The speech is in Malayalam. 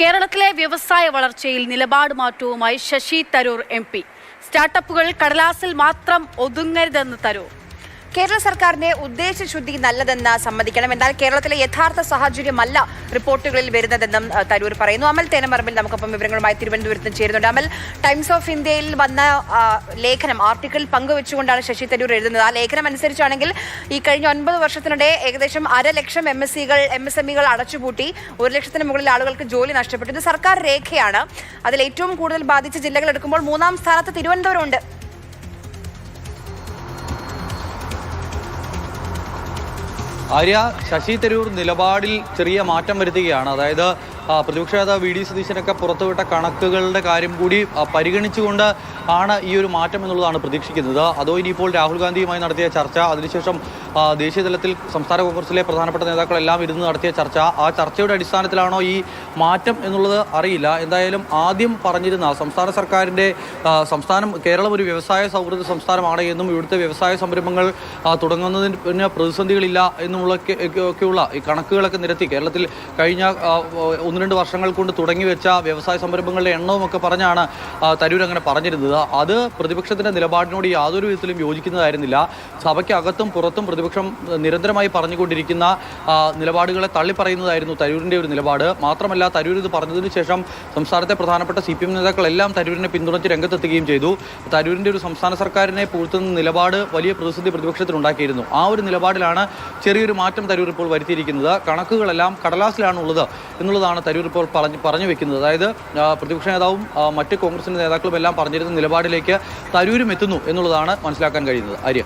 കേരളത്തിലെ വ്യവസായ വളർച്ചയിൽ നിലപാട് മാറ്റവുമായി ശശി തരൂർ എം സ്റ്റാർട്ടപ്പുകൾ കടലാസിൽ മാത്രം ഒതുങ്ങരുതെന്ന് തരൂർ. കേരള സർക്കാരിന്റെ ഉദ്ദേശശുദ്ധി നല്ലതെന്ന് സമ്മതിക്കണം. എന്നാൽ കേരളത്തിലെ യഥാർത്ഥ സാഹചര്യമല്ല റിപ്പോർട്ടുകളിൽ വരുന്നതെന്നും തരൂർ പറയുന്നു. അമൽ തേനമറമ്പിൽ നമുക്കൊപ്പം വിവരങ്ങളുമായി തിരുവനന്തപുരത്ത് ചേരുന്നുണ്ട്. അമൽ ടൈംസ് ഓഫ് ഇന്ത്യയിൽ വന്ന ലേഖനം ആർട്ടിക്കിൾ പങ്കുവെച്ചുകൊണ്ടാണ് ശശി തരൂർ എഴുതുന്നത്. ആ ലേഖനം അനുസരിച്ചാണെങ്കിൽ ഈ കഴിഞ്ഞ ഒൻപത് വർഷത്തിനിടെ ഏകദേശം അര ലക്ഷം എം എസ് സികൾ എം എസ് എം ഇകൾ അടച്ചുപൂട്ടി ഒരു ലക്ഷത്തിന് മുകളിൽ ആളുകൾക്ക് ജോലി നഷ്ടപ്പെട്ടു. ഇത് സർക്കാർ രേഖയാണ്. അതിൽ ഏറ്റവും കൂടുതൽ ബാധിച്ച ജില്ലകൾ എടുക്കുമ്പോൾ മൂന്നാം സ്ഥാനത്ത് തിരുവനന്തപുരം ഉണ്ട് ആര്യ ശശി തരൂർ നിലപാടിൽ ചെറിയ മാറ്റം വരുത്തുകയാണ്. അതായത് പ്രതിപക്ഷ നേതാവ് വി ഡി സതീശനൊക്കെ പുറത്തുവിട്ട കണക്കുകളുടെ കാര്യം കൂടി പരിഗണിച്ചുകൊണ്ട് ആണ് ഈ ഒരു മാറ്റം എന്നുള്ളതാണ് പ്രതീക്ഷിക്കുന്നത്. അതോ ഇനിയിപ്പോൾ രാഹുൽ ഗാന്ധിയുമായി നടത്തിയ ചർച്ച അതിനുശേഷം ദേശീയ തലത്തിൽ സംസ്ഥാന കോൺഗ്രസിലെ പ്രധാനപ്പെട്ട നേതാക്കളെല്ലാം ഇരുന്ന് നടത്തിയ ചർച്ച. ആ ചർച്ചയുടെ അടിസ്ഥാനത്തിലാണോ ഈ മാറ്റം എന്നുള്ളത് അറിയില്ല. എന്തായാലും ആദ്യം പറഞ്ഞിരുന്ന സംസ്ഥാന സർക്കാരിന്റെ സംസ്ഥാനം കേരളം ഒരു വ്യവസായ സൗഹൃദ സംസ്ഥാനമാണ് എന്നും ഇവിടുത്തെ വ്യവസായ സംരംഭങ്ങൾ തുടങ്ങുന്നതിന് പിന്നെ പ്രതിസന്ധികളില്ല എന്നുള്ള ഒക്കെയുള്ള ഈ കണക്കുകളൊക്കെ നിരത്തി കേരളത്തിൽ കഴിഞ്ഞ ഒന്ന് രണ്ട് വർഷങ്ങൾ കൊണ്ട് തുടങ്ങി വെച്ച വ്യവസായ സംരംഭങ്ങളുടെ എണ്ണവും ഒക്കെ പറഞ്ഞാണ് തരൂർ അങ്ങനെ പറഞ്ഞിരുന്നത്. അത് പ്രതിപക്ഷത്തിന്റെ നിലപാടിനോട് യാതൊരു വിധത്തിലും യോജിക്കുന്നതായിരുന്നില്ല. സഭയ്ക്കകത്തും പുറത്തും പ്രതിപക്ഷം നിരന്തരമായി പറഞ്ഞുകൊണ്ടിരിക്കുന്ന നിലപാടുകളെ തള്ളിപ്പറയുന്നതായിരുന്നു തരൂരിന്റെ ഒരു നിലപാട്. മാത്രമല്ല തരൂർ ഇത് പറഞ്ഞതിന് ശേഷം സംസ്ഥാനത്തെ പ്രധാനപ്പെട്ട സി പി എം നേതാക്കളെല്ലാം തരൂരിനെ പിന്തുണച്ച് രംഗത്തെത്തുകയും ചെയ്തു. തരൂരിന്റെ ഒരു സംസ്ഥാന സർക്കാരിനെ പുഴുത്തുന്ന നിലപാട് വലിയ പ്രതിസന്ധി പ്രതിപക്ഷത്തിനുണ്ടാക്കിയിരുന്നു. ആ ഒരു നിലപാടിലാണ് ചെറിയൊരു മാറ്റം തരൂർ ഇപ്പോൾ വരുത്തിയിരിക്കുന്നത്. കണക്കുകളെല്ലാം കടലാസിലാണുള്ളത് എന്നുള്ളതാണ് തരൂർ ഇപ്പോൾ പറഞ്ഞു പറഞ്ഞു വെക്കുന്നത്. അതായത് പ്രതിപക്ഷ നേതാവും മറ്റ് കോൺഗ്രസിന്റെ നേതാക്കളും എല്ലാം പറഞ്ഞിരുന്ന നിലപാടിലേക്ക് തരൂരും എത്തുന്നു എന്നുള്ളതാണ് മനസ്സിലാക്കാൻ കഴിയുന്നത്. ആര്യ?